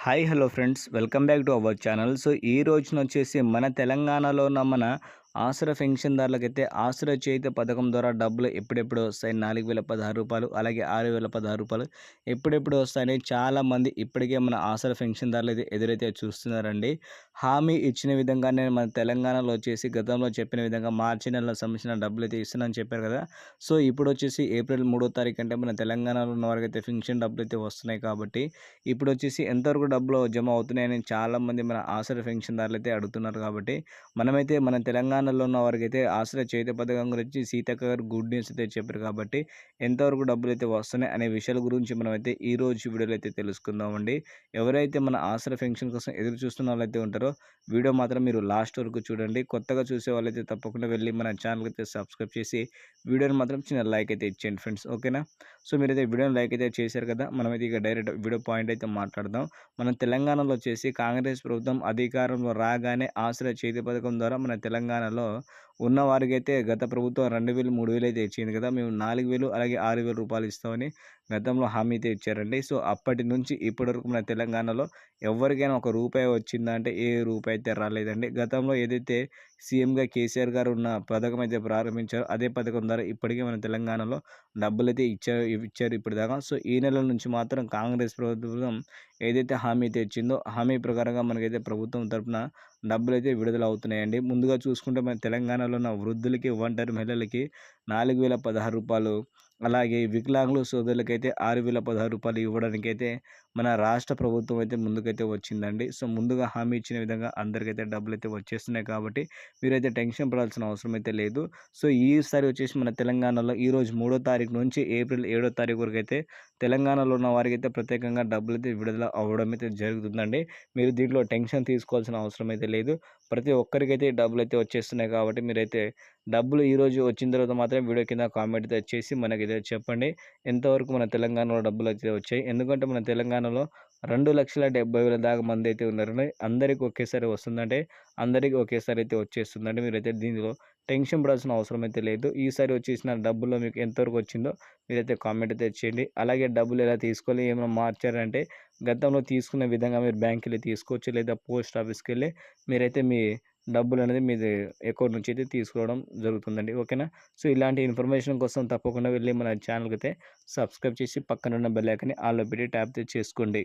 Hi hello friends welcome back to our channel so ఈ రోజున వచ్చేసి మన తెలంగాణలో ఉన్న మన ఆసరా పెన్షన్దారులకైతే ఆసుర చేతి పథకం ద్వారా డబ్బులు ఎప్పుడెప్పుడు వస్తాయి? నాలుగు వేల పదహారు రూపాయలు అలాగే ఆరు వేల పదహారు రూపాయలు ఎప్పుడెప్పుడు వస్తాయని చాలామంది ఇప్పటికే మన ఆసుర పెన్షన్దారులు అయితే ఎదురైతే చూస్తున్నారండి. హామీ ఇచ్చిన విధంగానే మన తెలంగాణలో వచ్చేసి గతంలో చెప్పిన విధంగా మార్చి నెలలో సంబంధించిన డబ్బులు అయితే ఇస్తున్నానని చెప్పారు కదా. సో ఇప్పుడు వచ్చేసి ఏప్రిల్ మూడో తారీఖు అంటే మన తెలంగాణలో ఉన్న వారికి అయితే పెన్షన్ డబ్బులు అయితే వస్తున్నాయి కాబట్టి ఇప్పుడు వచ్చేసి ఎంతవరకు డబ్బులు జమ అవుతున్నాయని చాలామంది మన ఆసుర పెన్షన్దారులు అయితే అడుగుతున్నారు కాబట్టి మనమైతే మన తెలంగాణ తెలంగాణలో ఉన్న వారికి అయితే ఆశ్రయ చేతి పథకం గురించి సీతక్క గారు గుడ్ న్యూస్ అయితే చెప్పారు కాబట్టి ఎంతవరకు డబ్బులు అయితే వస్తున్నాయి అనే విషయాల గురించి మనం అయితే ఈ రోజు వీడియోలో అయితే తెలుసుకుందామండి. ఎవరైతే మన ఆశ్రయ ఫెన్షన్ కోసం ఎదురు చూస్తున్న వాళ్ళైతే ఉంటారో వీడియో మాత్రం మీరు లాస్ట్ వరకు చూడండి. కొత్తగా చూసే వాళ్ళైతే తప్పకుండా వెళ్ళి మన ఛానల్ అయితే సబ్స్క్రైబ్ చేసి వీడియోని మాత్రం చిన్న లైక్ అయితే ఇచ్చేయండి ఫ్రెండ్స్. ఓకేనా? సో మీరైతే వీడియోని లైక్ అయితే చేశారు కదా మనమైతే ఇక డైరెక్ట్ వీడియో పాయింట్ అయితే మాట్లాడదాం. మన తెలంగాణలో వచ్చేసి కాంగ్రెస్ ప్రభుత్వం అధికారంలో రాగానే ఆశ్రయ చేతి పథకం ద్వారా మన తెలంగాణ తెలంగాణలో ఉన్న వారికైతే గత ప్రభుత్వం రెండు వేలు మూడు వేలు అయితే ఇచ్చింది కదా! మేము నాలుగు వేలు అలాగే ఆరు వేల రూపాయలు ఇస్తామని గతంలో హామీ అయితే ఇచ్చారండి. సో అప్పటి నుంచి ఇప్పటి వరకు మన తెలంగాణలో ఎవరికైనా ఒక రూపాయి వచ్చిందా అంటే ఏ రూపాయి అయితే రాలేదండి. గతంలో ఏదైతే సీఎంగా కేసీఆర్ గారు ఉన్న పథకం అయితే ప్రారంభించారో అదే పథకం ద్వారా ఇప్పటికే మన తెలంగాణలో డబ్బులు అయితే ఇచ్చారు ఇచ్చారు ఇప్పటిదాకా. సో ఈ నెల నుంచి మాత్రం కాంగ్రెస్ ప్రభుత్వం ఏదైతే హామీ అయితే ఇచ్చిందో హామీ ప్రకారంగా మనకైతే ప్రభుత్వం తరఫున డబ్బులు అయితే విడుదల అవుతున్నాయండి ముందుగా చూసుకుంటే మన తెలంగాణలో ఉన్న వృద్ధులకి ఒంటరి మహిళలకి నాలుగు వేల పదహారు రూపాయలు అలాగే వికలాంగుల సోదరులకైతే ఆరు వేల పదహారు రూపాయలు ఇవ్వడానికైతే మన రాష్ట్ర ప్రభుత్వం అయితే ముందుకైతే వచ్చిందండి. సో ముందుగా హామీ ఇచ్చిన విధంగా అందరికైతే డబ్బులు అయితే వచ్చేస్తున్నాయి కాబట్టి మీరైతే టెన్షన్ పడాల్సిన అవసరం అయితే లేదు. సో ఈసారి వచ్చేసి మన తెలంగాణలో ఈరోజు మూడో తారీఖు నుంచి ఏప్రిల్ ఏడో తారీఖు వరకు అయితే తెలంగాణలో ఉన్న వారికి అయితే ప్రత్యేకంగా డబ్బులు అయితే విడుదల అవ్వడం అయితే జరుగుతుందండి. మీరు దీంట్లో టెన్షన్ తీసుకోవాల్సిన అవసరం అయితే లేదు. ప్రతి ఒక్కరికైతే డబ్బులు అయితే వచ్చేస్తున్నాయి కాబట్టి మీరైతే డబ్బులు ఈరోజు వచ్చిన తర్వాత మాత్రం వీడియో కింద కామెంట్ అయితే చేసి మనకి అయితే చెప్పండి. ఎంతవరకు మన తెలంగాణలో డబ్బులు అయితే వచ్చాయి? ఎందుకంటే మన తెలంగాణలో రెండు లక్షల డెబ్బై వేల దాకా మంది అయితే ఉన్నారు అందరికీ ఒకేసారి వస్తుందంటే అందరికీ ఒకేసారి అయితే వచ్చేస్తుందంటే మీరైతే దీనిలో టెన్షన్ పడాల్సిన అవసరం అయితే లేదు. ఈసారి వచ్చేసిన డబ్బుల్లో మీకు ఎంతవరకు వచ్చిందో మీరైతే కామెంట్ అయితే చేయండి. అలాగే డబ్బులు ఎలా తీసుకోవాలి ఏమైనా మార్చారంటే గతంలో తీసుకున్న విధంగా మీరు బ్యాంక్ వెళ్ళి తీసుకోవచ్చు లేదా పోస్ట్ ఆఫీస్కి వెళ్ళి మీరైతే మీ డబ్బులు అనేది మీది అకౌంట్ నుంచి అయితే తీసుకోవడం జరుగుతుందండి. ఓకేనా? సో ఇలాంటి ఇన్ఫర్మేషన్ కోసం తప్పకుండా వెళ్ళి మన ఛానల్కి అయితే సబ్స్క్రైబ్ చేసి పక్కన ఉన్న బెల్ ఐకన్ని ఆల్లో పెట్టి ట్యాప్ చేసుకోండి